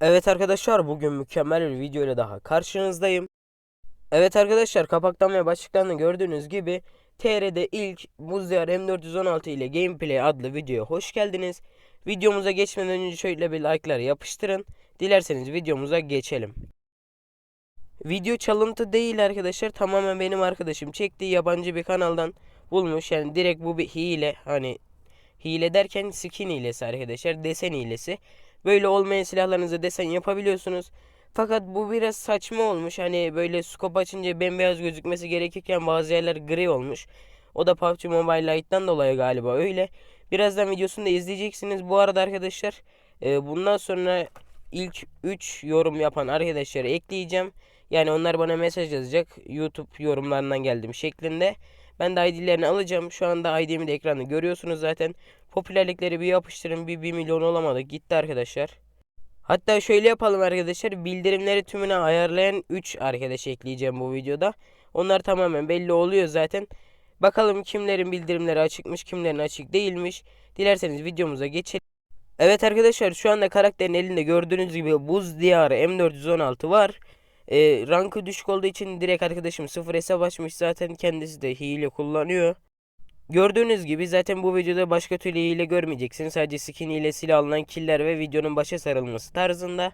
Evet arkadaşlar bugün mükemmel bir video ile daha karşınızdayım. Evet arkadaşlar kapaktan ve başlıktan gördüğünüz gibi TR'de ilk Buz Diyar M416 ile Gameplay adlı videoya hoş geldiniz. Videomuza geçmeden önce şöyle bir like'lar yapıştırın. Dilerseniz videomuza geçelim. Video çalıntı değil arkadaşlar. Tamamen benim arkadaşım çektiği yabancı bir kanaldan bulmuş. Yani direkt bu bir hile. Hani hile derken skin hilesi arkadaşlar. Desen hilesi. Böyle olmayan silahlarınıza desen yapabiliyorsunuz. Fakat bu biraz saçma olmuş. Hani böyle scope açınca bembeyaz gözükmesi gerekirken bazı yerler gri olmuş. O da PUBG Mobile Lite'dan dolayı galiba öyle. Birazdan videosunu da izleyeceksiniz. Bu arada arkadaşlar e, bundan sonra ilk 3 yorum yapan arkadaşları ekleyeceğim. Yani onlar bana mesaj yazacak. YouTube yorumlarından geldim şeklinde. Ben de ID'lerini alacağım. Şu anda ID'mi de ekranda görüyorsunuz zaten. Popülerlikleri bir yapıştırın. Bir 1 milyon olamadık. Gitti arkadaşlar. Hatta şöyle yapalım arkadaşlar. Bildirimleri tümüne ayarlayan 3 arkadaş ekleyeceğim bu videoda. Onlar tamamen belli oluyor zaten. Bakalım kimlerin bildirimleri açıkmış, kimlerin açık değilmiş. Dilerseniz videomuza geçelim. Evet arkadaşlar şu anda karakterin elinde gördüğünüz gibi Buz Diyarı M416 var. Ee, rankı düşük olduğu için direkt arkadaşım 0 hesap açmış zaten kendisi de hile kullanıyor. Gördüğünüz gibi zaten bu videoda başka türlü hile görmeyeceksiniz. Sadece skin hilesiyle alınan killer ve videonun başa sarılması tarzında.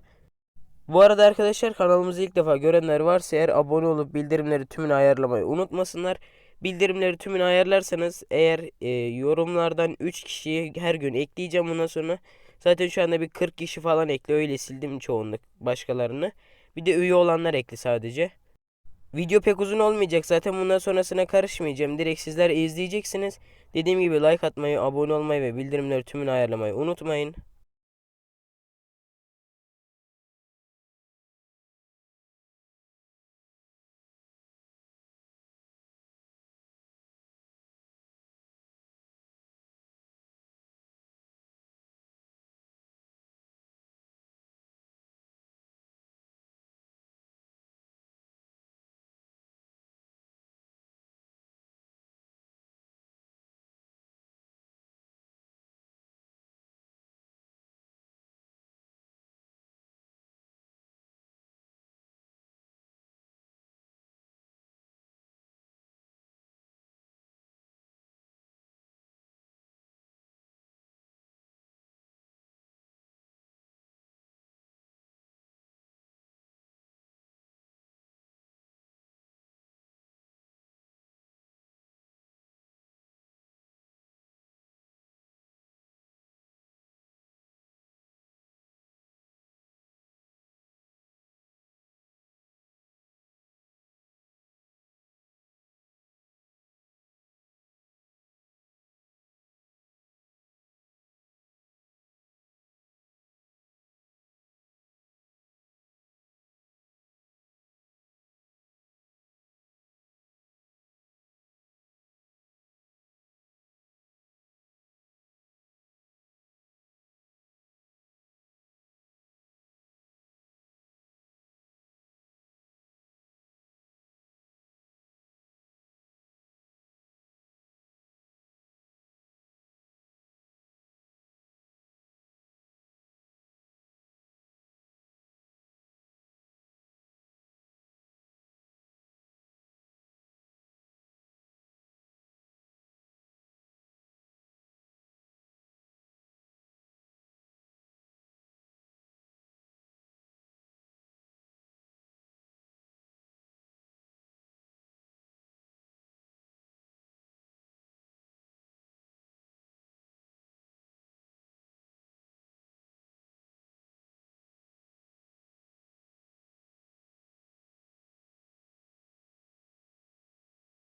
Bu arada arkadaşlar kanalımızı ilk defa görenler varsa eğer abone olup bildirimleri tümünü ayarlamayı unutmasınlar. Bildirimleri tümünü ayarlarsanız eğer e, yorumlardan 3 kişiyi her gün ekleyeceğim bundan sonra. Zaten şu anda bir 40 kişi falan ekli öyle sildim çoğunluk başkalarını. Bir de üye olanlar ekli sadece. Video pek uzun olmayacak zaten bundan sonrasına karışmayacağım. Direkt sizler izleyeceksiniz. Dediğim gibi like atmayı, abone olmayı ve bildirimleri tümünü ayarlamayı unutmayın.